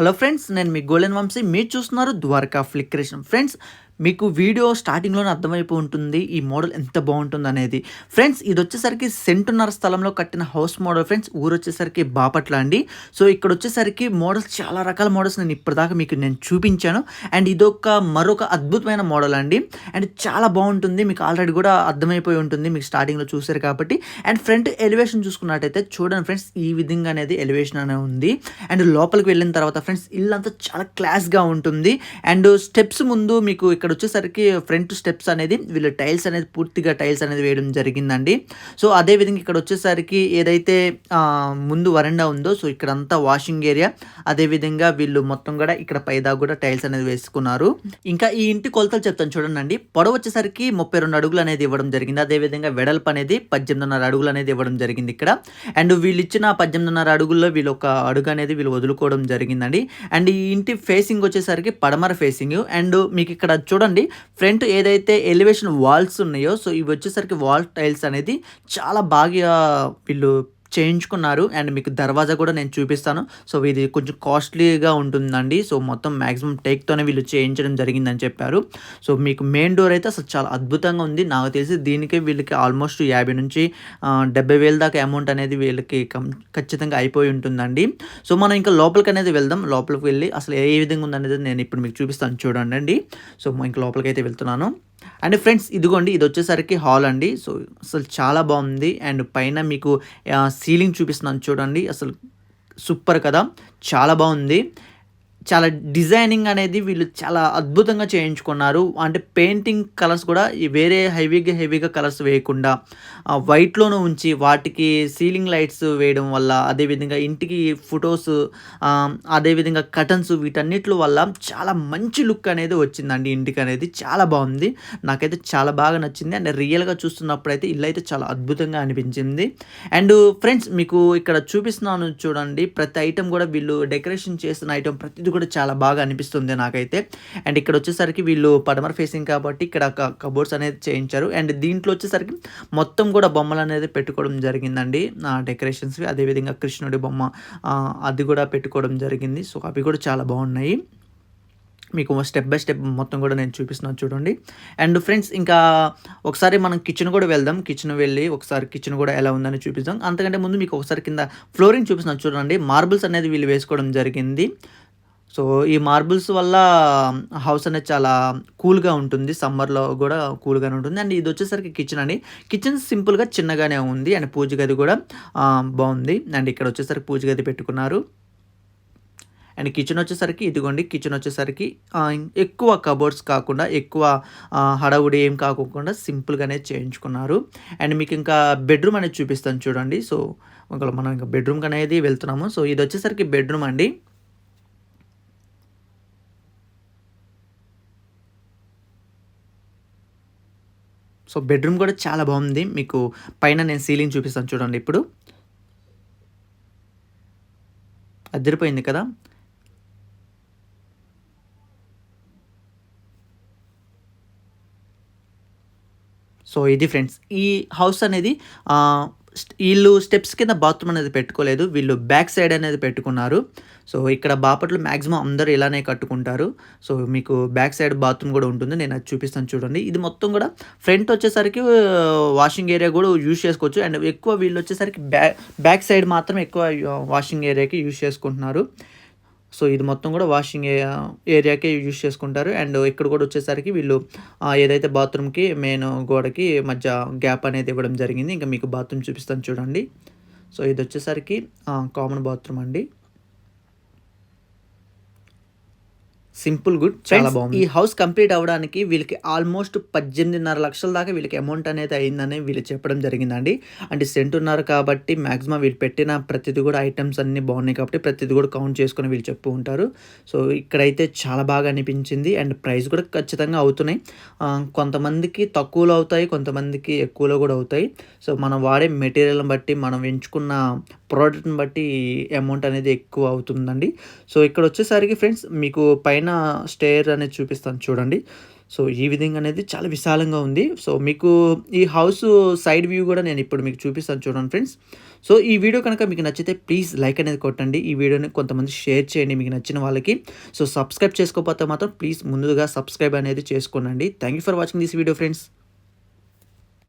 Hello friends నేను మీ golden Vamshi. మీరు చూస్తున్నారు ద్వారకా ఫ్లిక్రేషన్ ఫ్రెండ్స్ మీకు వీడియో స్టార్టింగ్లోనే అర్థమైపో ఉంటుంది ఈ మోడల్ ఎంత బాగుంటుంది అనేది. ఫ్రెండ్స్ ఇది వచ్చేసరికి సెంటున్నర స్థలంలో కట్టిన హౌస్ మోడల్. ఫ్రెండ్స్ ఊరు వచ్చేసరికి బాపట్ల అండి. సో ఇక్కడ వచ్చేసరికి మోడల్స్ చాలా రకాల మోడల్స్ నేను ఇప్పటిదాకా మీకు నేను చూపించాను. అండ్ ఇదొక మరొక అద్భుతమైన మోడల్ అండి. అండ్ చాలా బాగుంటుంది. మీకు ఆల్రెడీ కూడా అర్థమైపోయి ఉంటుంది. మీకు స్టార్టింగ్లో చూసారు కాబట్టి. అండ్ ఫ్రంట్ ఎలివేషన్ చూసుకున్నట్టయితే చూడండి ఫ్రెండ్స్ ఈ విధంగా అనేది ఎలివేషన్ అనేది ఉంది. అండ్ లోపలికి వెళ్ళిన తర్వాత ఫ్రెండ్స్ ఇల్లు అంతా చాలా క్లాస్గా ఉంటుంది. అండ్ స్టెప్స్ ముందు మీకు ఇక్కడ ఇక్కడ వచ్చేసరికి ఫ్రంట్ స్టెప్స్ అనేది వీళ్ళు టైల్స్ అనేది పూర్తిగా టైల్స్ అనేది వేయడం జరిగిందండి. సో అదేవిధంగా ఇక్కడ వచ్చేసరికి ఏదైతే ముందు వరండా ఉందో సో ఇక్కడ అంతా వాషింగ్ ఏరియా అదేవిధంగా వీళ్ళు మొత్తం కూడా ఇక్కడ పైదా కూడా టైల్స్ అనేది వేసుకున్నారు. ఇంకా ఈ ఇంటి కొలతలు చెప్తాను చూడండి పొడవు వచ్చేసరికి ముప్పై రెండు అడుగులు అనేది ఇవ్వడం జరిగింది. అదేవిధంగా వెడల్పు అనేది పద్దెనిమిదిన్నర అడుగులు అనేది ఇవ్వడం జరిగింది ఇక్కడ. అండ్ వీళ్ళు ఇచ్చిన పద్దెనిమిదిన్నర అడుగుల్లో వీళ్ళు ఒక అడుగు అనేది వీళ్ళు వదులుకోవడం జరిగిందండి. అండ్ ఈ ఇంటి ఫేసింగ్ వచ్చేసరికి పడమర ఫేసింగ్ అండ్ మీకు ఇక్కడ చూడండి ఫ్రంట్ ఏదైతే ఎలివేషన్ వాల్స్ ఉన్నాయో సో ఇవి వచ్చేసరికి వాల్ టైల్స్ అనేది చాలా బాగా వీళ్ళు చేయించుకున్నారు అండ్ మీకు దర్వాజా కూడా నేను చూపిస్తాను. సో ఇది కొంచెం కాస్ట్లీగా ఉంటుందండి. సో మొత్తం మ్యాక్సిమం టేక్తోనే వీళ్ళు చేయించడం జరిగిందని చెప్పారు. సో మీకు మెయిన్ డోర్ అయితే అసలు చాలా అద్భుతంగా ఉంది. నాకు తెలిసి దీనికి వీళ్ళకి ఆల్మోస్ట్ యాభై నుంచి డెబ్బై వేల దాకా అమౌంట్ అనేది వీళ్ళకి ఖచ్చితంగా అయిపోయి ఉంటుందండి. సో మనం ఇంకా లోపలికి అనేది వెళ్దాం. లోపలికి వెళ్ళి అసలు ఏ విధంగా ఉందనేది నేను ఇప్పుడు మీకు చూపిస్తాను చూడండి సో ఇంకా లోపలికి అయితే వెళ్తున్నాను. అండ్ ఫ్రెండ్స్ ఇదిగోండి ఇది వచ్చేసరికి హాల్ అండి. సో అసలు చాలా బాగుంది. అండ్ పైన మీకు సీలింగ్ చూపిస్తున్నాను చూడండి. అసలు సూపర్ కదా. చాలా బాగుంది. చాలా డిజైనింగ్ అనేది వీళ్ళు చాలా అద్భుతంగా చేయించుకున్నారు. అంటే పెయింటింగ్ కలర్స్ కూడా వేరే హెవీగా హెవీగా కలర్స్ వేయకుండా వైట్లోనూ ఉంచి వాటికి సీలింగ్ లైట్స్ వేయడం వల్ల అదేవిధంగా ఇంటికి ఫొటోస్ అదేవిధంగా కటన్స్ వీటన్నిటి వల్ల చాలా మంచి లుక్ అనేది వచ్చిందండి ఇంటికి అనేది. చాలా బాగుంది. నాకైతే చాలా బాగా నచ్చింది. అండ్ రియల్గా చూస్తున్నప్పుడు అయితే ఇల్లు అయితే చాలా అద్భుతంగా అనిపించింది. అండ్ ఫ్రెండ్స్ మీకు ఇక్కడ చూపిస్తున్నాను చూడండి. ప్రతి ఐటెం కూడా వీళ్ళు డెకరేషన్ చేసిన ఐటెం ఇది కూడా చాలా బాగా అనిపిస్తుంది నాకైతే. అండ్ ఇక్కడ వచ్చేసరికి వీళ్ళు పడమర ఫేసింగ్ కాబట్టి ఇక్కడ కబోర్డ్స్ అనేది చేయించారు. అండ్ దీంట్లో వచ్చేసరికి మొత్తం కూడా బొమ్మలు అనేది పెట్టుకోవడం జరిగిందండి. డెకరేషన్స్వి అదేవిధంగా కృష్ణుడి బొమ్మ అది కూడా పెట్టుకోవడం జరిగింది. సో అవి కూడా చాలా బాగున్నాయి. మీకు స్టెప్ బై స్టెప్ మొత్తం కూడా నేను చూపిస్తున్నాను చూడండి. అండ్ ఫ్రెండ్స్ ఇంకా ఒకసారి మనం కిచెన్ కూడా వెళ్దాం. కిచెన్ వెళ్ళి ఒకసారి కిచెన్ కూడా ఎలా ఉందని చూపిస్తాం అంతకంటే ముందు మీకు ఒకసారి కింద ఫ్లోరింగ్ చూపిస్తున్నాను చూడండి. మార్బుల్స్ అనేది వీళ్ళు వేసుకోవడం జరిగింది. సో ఈ మార్బుల్స్ వల్ల హౌస్ అనేది చాలా కూల్గా ఉంటుంది. సమ్మర్లో కూడా కూల్గానే ఉంటుంది. అండ్ ఇది వచ్చేసరికి కిచెన్ అండి. కిచెన్ సింపుల్గా చిన్నగానే ఉంది. అండ్ పూజ గది కూడా బాగుంది. అండ్ ఇక్కడ వచ్చేసరికి పూజ గది పెట్టుకున్నారు. అండ్ కిచెన్ వచ్చేసరికి ఇదిగోండి కిచెన్ వచ్చేసరికి ఎక్కువ కబోర్డ్స్ కాకుండా ఎక్కువ హడావుడి ఏం కాకుండా సింపుల్గానే చేయించుకున్నారు. అండ్ మీకు ఇంకా బెడ్రూమ్ అనేది చూపిస్తాను చూడండి. సో మనం ఇంకా బెడ్రూమ్ అనేది వెళ్తున్నాము. సో ఇది వచ్చేసరికి బెడ్రూమ్ అండి. సో బెడ్రూమ్ కూడా చాలా బాగుంది. మీకు పైన నేను సీలింగ్ చూపిస్తాను చూడండి ఇప్పుడు. అదిరిపోయింది కదా? సో ఇది ఫ్రెండ్స్ ఈ హౌస్ అనేది వీళ్ళు స్టెప్స్ కింద బాత్రూమ్ అనేది పెట్టుకోలేదు. వీళ్ళు బ్యాక్ సైడ్ అనేది పెట్టుకున్నారు. సో ఇక్కడ బాపట్లు మ్యాక్సిమం అందరూ ఇలానే కట్టుకుంటారు. సో మీకు బ్యాక్ సైడ్ బాత్రూమ్ కూడా ఉంటుంది. నేను అది చూపిస్తాను చూడండి. ఇది మొత్తం కూడా ఫ్రంట్ వచ్చేసరికి వాషింగ్ ఏరియా కూడా యూజ్ చేసుకోవచ్చు. అండ్ ఎక్కువ వీళ్ళు వచ్చేసరికి బ్యాక్ బ్యాక్ సైడ్ మాత్రం ఎక్కువ వాషింగ్ ఏరియాకి యూజ్ చేసుకుంటున్నారు. సో ఇది మొత్తం కూడా వాషింగ్ ఏరియాకే యూజ్ చేసుకుంటారు. అండ్ ఇక్కడ కూడా వచ్చేసరికి వీళ్ళు ఏదైతే బాత్రూమ్కి మెయిన్ గోడకి మధ్య గ్యాప్ అనేది ఇవ్వడం జరిగింది. ఇంకా మీకు బాత్రూమ్ చూపిస్తాను చూడండి. సో ఇది వచ్చేసరికి కామన్ బాత్రూమ్ అండి. Simple good. చాలా బాగుంది. ఈ హౌస్ కంప్లీట్ అవ్వడానికి వీళ్ళకి ఆల్మోస్ట్ పద్దెనిమిదిన్నర లక్షల దాకా వీళ్ళకి అమౌంట్ అనేది అయిందని వీళ్ళు చెప్పడం జరిగిందండి. అంటే సెంట్ ఉన్నారు కాబట్టి మాక్సిమం వీళ్ళు పెట్టిన ప్రతిదీ కూడా ఐటమ్స్ అన్ని బాగున్నాయి కాబట్టి ప్రతిదీ కూడా కౌంట్ చేసుకొని వీళ్ళు చెప్పు ఉంటారు. సో ఇక్కడైతే చాలా బాగా అనిపించింది. అండ్ ప్రైస్ కూడా ఖచ్చితంగా అవుతున్నాయి. కొంతమందికి తక్కువలో అవుతాయి కొంతమందికి ఎక్కువలో కూడా అవుతాయి. సో మనం వాడే మెటీరియల్ని బట్టి మనం ఎంచుకున్న ప్రోడక్ట్ని బట్టి అమౌంట్ అనేది ఎక్కువ అవుతుందండి. సో ఇక్కడ వచ్చేసరికి ఫ్రెండ్స్ మీకు పైన స్టేర్ అనేది చూపిస్తాను చూడండి. సో ఈ విధంగా అనేది చాలా విశాలంగా ఉంది. సో మీకు ఈ హౌస్ సైడ్ వ్యూ కూడా నేను ఇప్పుడు మీకు చూపిస్తాను చూడండి ఫ్రెండ్స్. సో ఈ వీడియో కనుక మీకు నచ్చితే ప్లీజ్ లైక్ అనేది కొట్టండి. ఈ వీడియోని కొంతమంది షేర్ చేయండి మీకు నచ్చిన వాళ్ళకి. సో సబ్స్క్రైబ్ చేసుకోకపోతే మాత్రం ప్లీజ్ ముందుగా సబ్స్క్రైబ్ అనేది చేసుకోనండి. Thank you for watching this video friends.